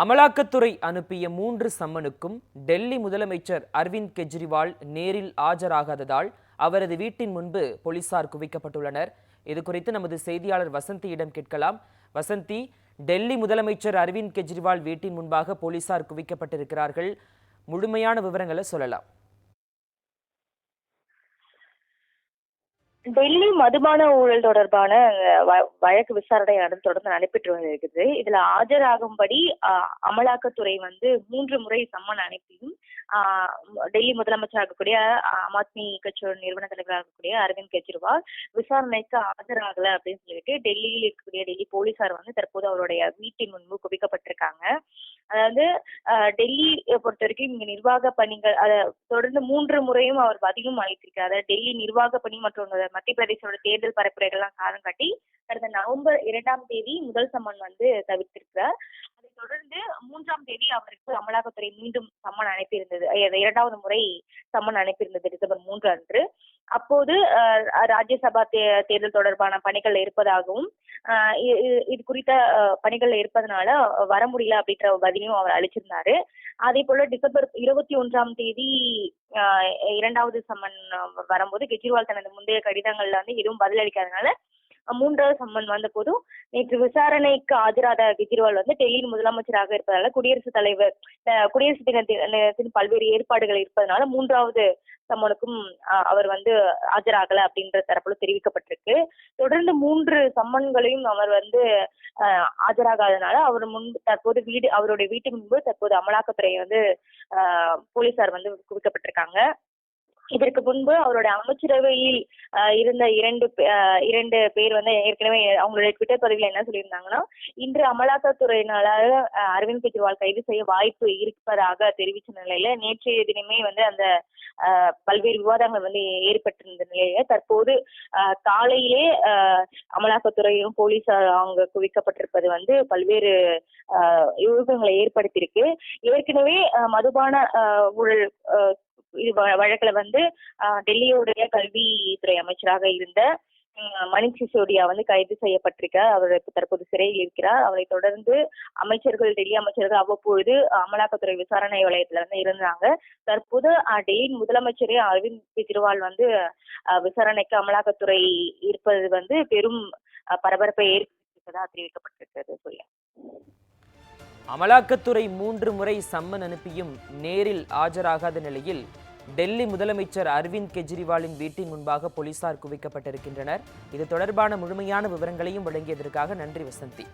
அமலாக்கத்துறை அனுப்பிய மூன்று சம்மனுக்கும் டெல்லி முதலமைச்சர் அரவிந்த் கெஜ்ரிவால் நேரில் ஆஜராகாததால் அவரது வீட்டின் முன்பு போலீசார் குவிக்கப்பட்டுள்ளனர். இது குறித்து நமது செய்தியாளர் வசந்தியிடம் கேட்கலாம். வசந்தி டெல்லி முதலமைச்சர் அரவிந்த் கெஜ்ரிவால் வீட்டின் முன்பாக போலீசார் குவிக்கப்பட்டிருக்கிறார்கள். முழுமையான விவரங்களை சொல்லலாம். டெல்லி மதுபான ஊழல் தொடர்பான வ- வழக்கு விசாரணை நடந்து தொடர்ந்து நடைபெற்று வருகிறது. இதுல ஆஜராகும்படி அமலாக்கத்துறை வந்து மூன்று முறை சம்மன் அனுப்பியும் டெல்லி முதலமைச்சராக இருக்கக்கூடிய ஆம் ஆத்மி கட்சியோட நிறுவன தலைவராக இருக்கக்கூடிய அரவிந்த் கெஜ்ரிவால் விசாரணைக்கு ஆஜராகல அப்படின்னு சொல்லிட்டு டெல்லியில் இருக்கக்கூடிய டெல்லி போலீசார் வந்து தற்போது அவருடைய வீட்டின் முன்பு குவிக்கப்பட்டிருக்காங்க. அதாவது டெல்லி பொறுத்த வரைக்கும் இங்க நிர்வாக பணிகள் அத தொடர்ந்து மூன்று முறையும் அவர் பதிலும் அளித்திருக்கார் அதாவது டெல்லி நிர்வாக பணி மற்றும் மத்திய பிரதேசோட தேர்தல் பரப்புரைகள்லாம் காரணம் காட்டி கடந்த நவம்பர் இரண்டாம் தேதி முதல் சம்மன் வந்து தவிர்த்திருக்கிறார். அதைத் தொடர்ந்து மூன்றாம் தேதி அவருக்கு அமலாக்கத்துறை மீண்டும் சம்மன் அனுப்பியிருந்தது. இரண்டாவது முறை சம்மன் அனுப்பியிருந்தது டிசம்பர் மூன்று அன்று. அப்போது ராஜ்யசபா தே தேர்தல் தொடர்பான பணிகள் இருப்பதாகவும் இது குறித்த பணிகள் இருப்பதனால வர முடியல அப்படின்ற பதிலையும் அவர் அளிச்சிருந்தாரு. அதே போல டிசம்பர் இருபத்தி ஒன்றாம் தேதி ஆஹ் இரண்டாவது சம்மன் வரும்போது கெஜ்ரிவால் தனது முந்தைய கடிதங்கள்ல வந்து எதுவும் பதிலளிக்காதனால மூன்றாவது சம்மன் வந்தபோதும் நேற்று விசாரணைக்கு ஆஜராத கெஜ்ரிவால் வந்து டெல்லியின் முதலமைச்சராக இருப்பதால குடியரசுத் தலைவர் குடியரசு தினத்தின் பல்வேறு ஏற்பாடுகள் இருப்பதனால மூன்றாவது சம்மனுக்கும் அஹ் அவர் வந்து ஆஜராகல அப்படின்ற தரப்புல தெரிவிக்கப்பட்டிருக்கு. தொடர்ந்து மூன்று சம்மன்களையும் அவர் வந்து அஹ், ஆஜராகாதனால அவர் முன் தற்போது வீடு அவருடைய வீட்டு முன்பு தற்போது அமலாக்கத்துறை வந்து போலீசார் வந்து குவிக்கப்பட்டிருக்காங்க. இதற்கு முன்பு அவரோட அமைச்சரவையில் இருந்த இரண்டு இரண்டு பேர் வந்து ஏற்கனவே அவங்களுடைய ட்விட்டர் பதிவில் என்ன சொல்லியிருந்தாங்கன்னா இன்று அமலாக்கத்துறையினால அஹ், அரவிந்த் கெஜ்ரிவால் கைது செய்ய வாய்ப்பு இருப்பதாக தெரிவித்த நிலையில நேற்றைய தினமே வந்து அந்த பல்வேறு விவாதங்கள் வந்து ஏற்பட்டிருந்த நிலையில தற்போது காலையிலே அமலாக்கத்துறையும் போலீசார் அவங்க குவிக்கப்பட்டிருப்பது வந்து பல்வேறு யூகங்களை ஏற்படுத்தியிருக்கு. ஏற்கனவே மதுபான ஊழல் இது வ- வழக்குல வந்து டெல்லியோடைய டெல்லியுடைய கல்வித்துறை அமைச்சராக இருந்த மணி சிசோடியா வந்து கைது செய்யப்பட்டிருக்கார் அவர் தற்போது சிறையில் இருக்கிறார். அவரை தொடர்ந்து அமைச்சர்கள் டெல்லி அமைச்சர்கள் அவ்வப்பொழுது அமலாக்கத்துறை விசாரணை வளையத்துல வந்து இருந்தாங்க தற்போது டெல்லியின் முதலமைச்சரே அரவிந்த் கெஜ்ரிவால் வந்து விசாரணைக்கு அமலாக்கத்துறை இருப்பது வந்து பெரும் பரபரப்பை ஏற்படுத்தியிருப்பதாக தெரிவிக்கப்பட்டிருக்கிறது. சொல்ல அமலாக்கத்துறை மூன்று முறை சம்மன் அனுப்பியும் நேரில் ஆஜராகாத நிலையில் டெல்லி முதலமைச்சர் அரவிந்த் கெஜ்ரிவாலின் வீட்டின் முன்பாக போலீசார் குவிக்கப்பட்டிருக்கின்றனர். இது தொடர்பான முழுமையான விவரங்களையும் வழங்கியதற்காக நன்றி வசந்தி.